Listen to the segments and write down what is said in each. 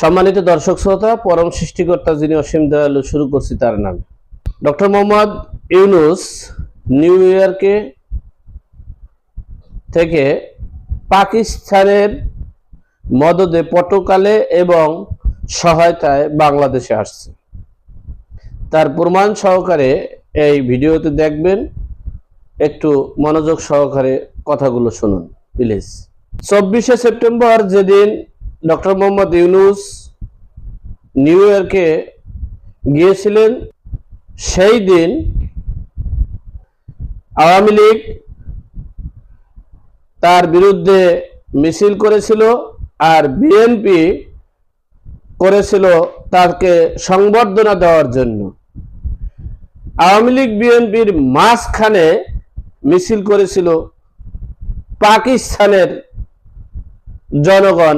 সম্মানিত দর্শক শ্রোতা, পরম সৃষ্টিকর্তা যিনি অসীম দয়ালু, শুরু করছি তার নামে। ডক্টর মোহাম্মদ ইউনুস নিউ ইয়র্কে থেকে পাকিস্তানের মদদে পটকালে এবং সহায়তায় বাংলাদেশে আসছে। তার প্রমাণ সহকারে এই ভিডিওতে দেখবেন, একটু মনোযোগ সহকারে কথাগুলো শুনুন, প্লিজ। চব্বিশে সেপ্টেম্বর যেদিন ডক্টর মোহাম্মদ ইউনুস নিউ ইয়র্কে গিয়েছিলেন। সেই দিন আওয়ামী লীগ তার বিরুদ্ধে মিছিল করেছিল আর বিএনপি করেছিল তাকে সংবর্ধনা দেওয়ার জন্য। আওয়ামী লীগ বিএনপির মাঝখানে মিছিল করেছিল পাকিস্তানের জনগণ।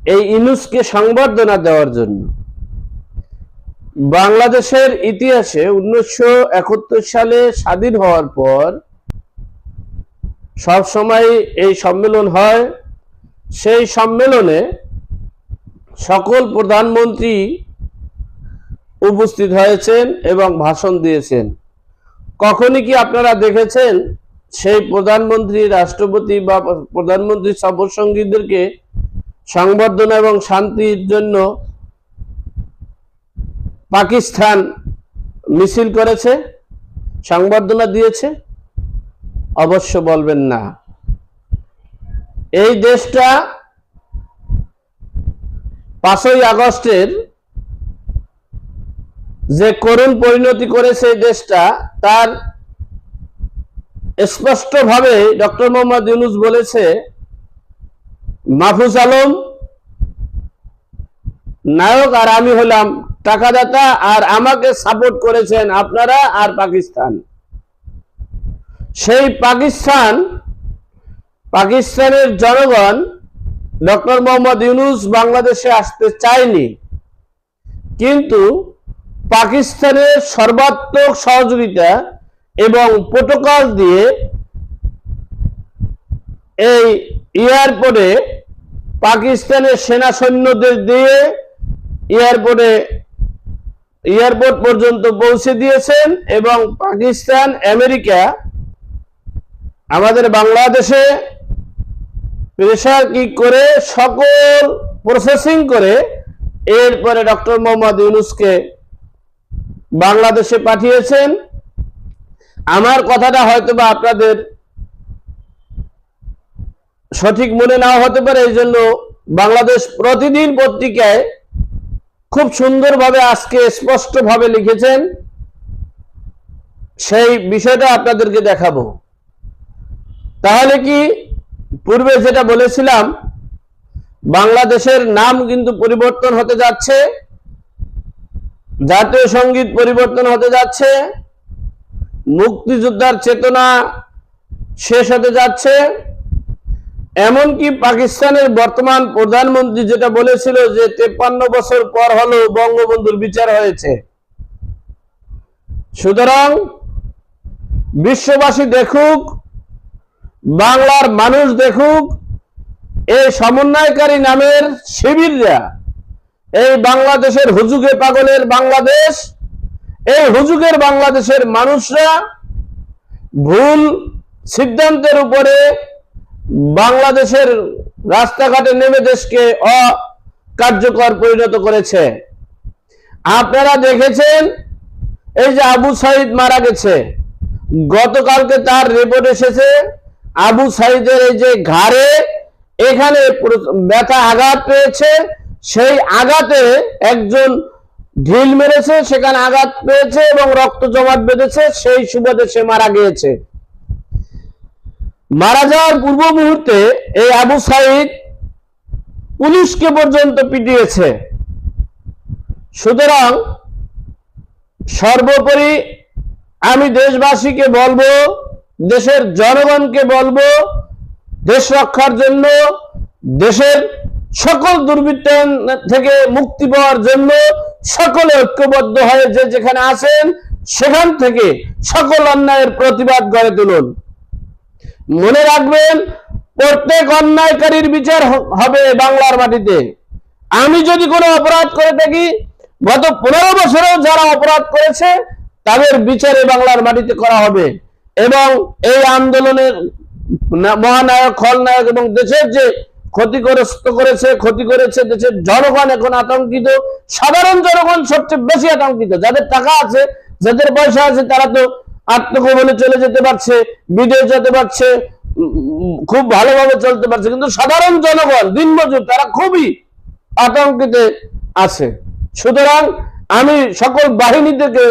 এই ইনুসকে সংবর্ধনা দেওয়ার জন্য। বাংলাদেশের ইতিহাসে উনিশশো একাত্তর সালে স্বাধীন হওয়ার পর সব সময় এই সম্মেলন হয়। সেই সম্মেলনে সকল প্রধানমন্ত্রী উপস্থিত হয়েছেন এবং ভাষণ দিয়েছেন। কখনই কি আপনারা দেখেছেন সেই প্রধানমন্ত্রী, রাষ্ট্রপতি বা প্রধানমন্ত্রী সফরসঙ্গীদেরকে সংবর্ধনা এবং শান্তির জন্য পাকিস্তান মিছিল করেছে, সংবর্ধনা দিয়েছে। অবশ্য বলবেন না। এই দেশটা পাঁচই আগস্টের যে করুণ পরিণতি করেছে এই দেশটা, তার স্পষ্টভাবে ডক্টর মোহাম্মদ ইউনুস বলেছে মাহফুজ আলম, নায়ক আর আমি হলাম টাকাদাতা আর আমাকে সাপোর্ট করেছেন আপনারা আর পাকিস্তান। সেই পাকিস্তান, পাকিস্তানের জনগণ ডক্টর মোহাম্মদ ইউনুস বাংলাদেশে আসতে চায়নি। কিন্তু পাকিস্তানের সর্বাত্মক সহযোগিতা এবং প্রোটোকল দিয়ে এই এয়ারপোর্টে পাকিস্তানের সেনা সৈন্যদের দিয়ে এয়ারপোর্টে, এয়ারপোর্ট পর্যন্ত পৌঁছে দিয়েছেন এবং পাকিস্তান, আমেরিকা, আমাদের বাংলাদেশে প্রেশার কি করে, সকল প্রসেসিং করে এরপরে ডক্টর মোহাম্মদ ইউনুসকে বাংলাদেশে পাঠিয়েছেন। আমার কথাটা হয়তো বা আপনাদের সঠিক মনে নাও হতে পারে, এই জন্য বাংলাদেশ প্রতিদিন পত্রিকায় খুব সুন্দরভাবে আজকে স্পষ্টভাবে লিখেছেন। সেই বিষয়টা আপনাদেরকে দেখাবো। তাহলে কি, পূর্বে যেটা বলেছিলাম, বাংলাদেশের নাম কিন্তু পরিবর্তন হতে যাচ্ছে, জাতীয় সংগীত পরিবর্তন হতে যাচ্ছে, মুক্তিযোদ্ধার চেতনা শেষ হতে যাচ্ছে এমনকি পাকিস্তানের বর্তমান প্রধানমন্ত্রী যেটা বলেছিল যে তেপ্পান্ন বছর পর হলো বঙ্গবন্ধুর বিচার হয়েছে। সুতরাং বিশ্ববাসী দেখুক, বাংলার মানুষ দেখুক, এই সমন্বয়কারী নামের শিবিররা, এই বাংলাদেশের হুজুগে পাগলের বাংলাদেশ, এই হুজুগের বাংলাদেশের মানুষরা ভুল সিদ্ধান্তের উপরে বাংলাদেশের রাস্তাঘাটে নেমে দেশকে অকার্যকর পরিণত করেছে। আপনারা দেখেছেন, এই যে আবু সাইদ মারা গেছে। গতকালকে তার রিপোর্ট এসেছে, আবু সাইদের এই যে ঘাড়ে এখানে ব্যথা আঘাত পেয়েছে। সেই আঘাতে একজন ঢিল মেরেছে, সেখানে আঘাত পেয়েছে এবং রক্ত জমাট বেঁধেছে, সেই সুবাদে সে মারা গিয়েছে। মারা যাওয়ার পূর্ব মুহূর্তে এই আবু সাইদ পুলিশকে পর্যন্ত পিটিয়েছে। সুতরাং সর্বোপরি আমি দেশবাসীকে বলব, দেশের জনগণকে বলব, দেশ রক্ষার জন্য, দেশের সকল দুর্বৃত্তায়ন থেকে মুক্তি পাওয়ার জন্য সকলে ঐক্যবদ্ধ হয়ে যে যেখানে আছেন, সেখান থেকে সকল অন্যায়ের প্রতিবাদ গড়ে তুলুন। মনে রাখবেন, প্রত্যেক অন্যায়কারীর বিচার হবে বাংলার মাটিতে। আমি যদি কোনো অপরাধ করে থাকি, গত পনেরো বছরেও যারা অপরাধ করেছে, তাদের বিচারে বাংলার মাটিতে করা হবে। এবং এই আন্দোলনের মহানায়ক, খলনায়ক এবং দেশের যে ক্ষতিগ্রস্ত করেছে, ক্ষতি করেছে দেশের জনগণ এখন আতঙ্কিত। সাধারণ জনগণ সবচেয়ে বেশি আতঙ্কিত। যাদের টাকা আছে, যাদের পয়সা আছে, তারা তো আত্মগোপনে চলে যেতে পারছে বিদেশ যেতে পারছে খুব ভালোভাবে চলতে পারছে, কিন্তু সাধারণ জনগণ, দিনমজুর, তারা খুবই আতঙ্কিতে আছে। সুতরাং আমি সকল বাহিনী থেকে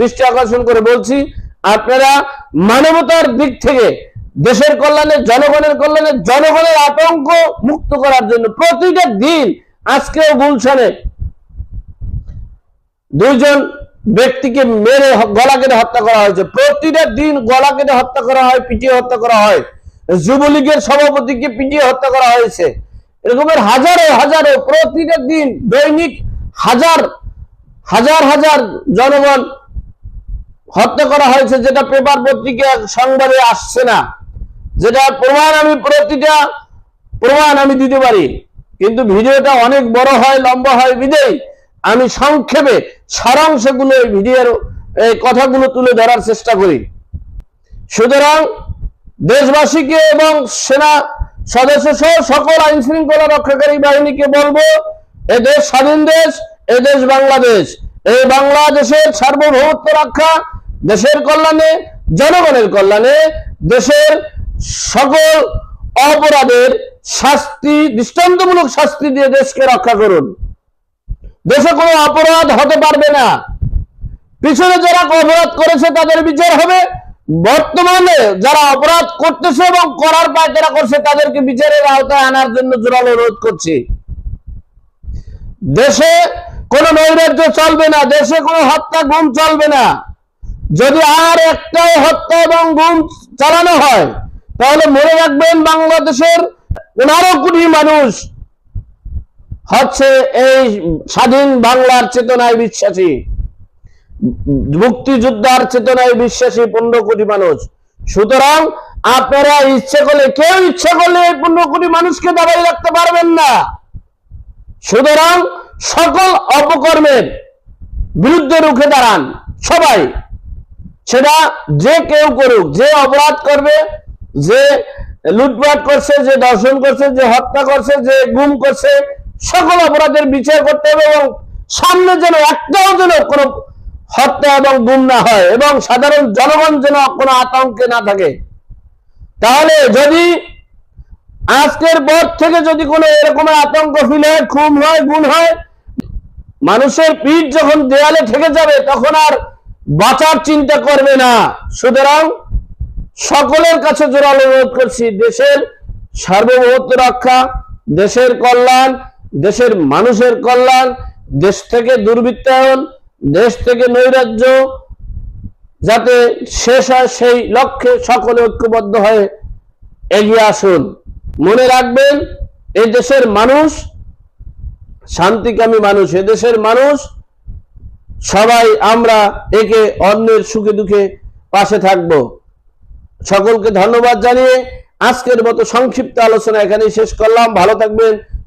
দৃষ্টি আকর্ষণ করে বলছি, আপনারা মানবতার দিক থেকে দেশের কল্যাণে, জনগণের কল্যাণে, জনগণের আতঙ্ক মুক্ত করার জন্য প্রতিটা দিন আজকেও গুলশানে দুইজন ব্যক্তিকে মেরে গলা কেটে হত্যা করা হয়েছে। প্রতিটা দিন গলা কেটে হত্যা করা হয়, পিটিয়ে হত্যা করা হয়। যুবলীগের সভাপতিকে পিটিয়ে হত্যা করা হয়েছে। এরকমের হাজারো হাজারো, প্রতিটা দিন দৈনিক হাজার হাজার হাজার জনগণ হত্যা করা হয়েছে, যেটা পেপার পত্রিকা সংবাদে আসছে না। যেটা প্রমাণ আমি প্রতিটা, প্রমাণ আমি দিতে পারি। কিন্তু ভিডিওটা অনেক বড় হয়, লম্বা হয় বিদেই আমি সংক্ষেপে সারাংশগুলো এই ভিডিওর, এই কথাগুলো তুলে ধরার চেষ্টা করি। সুতরাং দেশবাসীকে এবং সেনা সদস্য সহ সকল আইন শৃঙ্খলা রক্ষাকারী বাহিনীকে বলব, এ দেশ স্বাধীন দেশ, এ দেশ বাংলাদেশ। এই বাংলাদেশের সার্বভৌমত্ব রক্ষা দেশের কল্যাণে, জনগণের কল্যাণে, দেশের সকল অপরাধের শাস্তি, দৃষ্টান্তমূলক শাস্তি দিয়ে দেশকে রক্ষা করুন। দেশে কোনো অপরাধ হতে পারবে না। পিছনে যারা অপরাধ করেছে, তাদের বিচার হবে। বর্তমানে যারা অপরাধ করতেছে এবং করার পায়তারা করছে, তাদেরকে বিচারের আওতায় আনার জন্য জোরালো অনুরোধ করছি। দেশে কোনো নৈরাজ্য চলবে না, দেশে কোনো হত্যা গুম চলবে না। যদি আর একটাই হত্যা এবং গুম চালানো হয়, তাহলে মনে রাখবেন বাংলাদেশের পনেরো কোটি মানুষ হচ্ছে এই স্বাধীন বাংলার চেতনায় বিশ্বাসী, মুক্তিযোদ্ধার চেতনায় বিশ্বাসী পনেরো কোটি মানুষ। সুতরাং আপনারা ইচ্ছে করলে, কেউ ইচ্ছে করলে এই পনেরো কোটি মানুষকে দাবাই রাখতে পারবেন না। সুতরাং সকল অপকর্মের বিরুদ্ধে রুখে দাঁড়ান সবাই। সেটা যে কেউ করুক, যে অপরাধ করবে, যে লুটপাট করছে, যে দর্শন করছে, যে হত্যা করছে, যে গুম করছে সকল অপরাধের বিচার করতে হবে এবং সামনে যেন একটাও যেন কোনো হত্যা এবং গুম না হয় এবং সাধারণ জনগণ যেন কোনো আতঙ্কে না থাকে। তাহলে যদি আজকের পর থেকে যদি কোনো এরকম আতঙ্ক ফিল হয়, খুন হয়, গুণ হয়, মানুষের পিঠ যখন দেয়ালে থেকে যাবে তখন আর বাঁচার চিন্তা করবে না। সুতরাং সকলের কাছে জোরালো অনুরোধ করছি, দেশের সার্বভৌমত্ব রক্ষা, দেশের কল্যাণ দেশের মানুষের কল্যাণ, দেশ থেকে দুর্বৃত্তায়ন দেশ থেকে নৈরাজ্য, যাতে শেষ হয় সেই লক্ষ্যে সকলে ঐক্যবদ্ধ হয়ে এগিয়ে আসুন। মনে রাখবেন এই দেশের মানুষ, শান্তিকামী মানুষ দেশের মানুষ, সবাই আমরা একে অন্যের সুখে দুঃখে পাশে থাকব। সকলকে ধন্যবাদ জানিয়ে আজকের মতো সংক্ষিপ্ত আলোচনা এখানেই শেষ করলাম। ভালো থাকবেন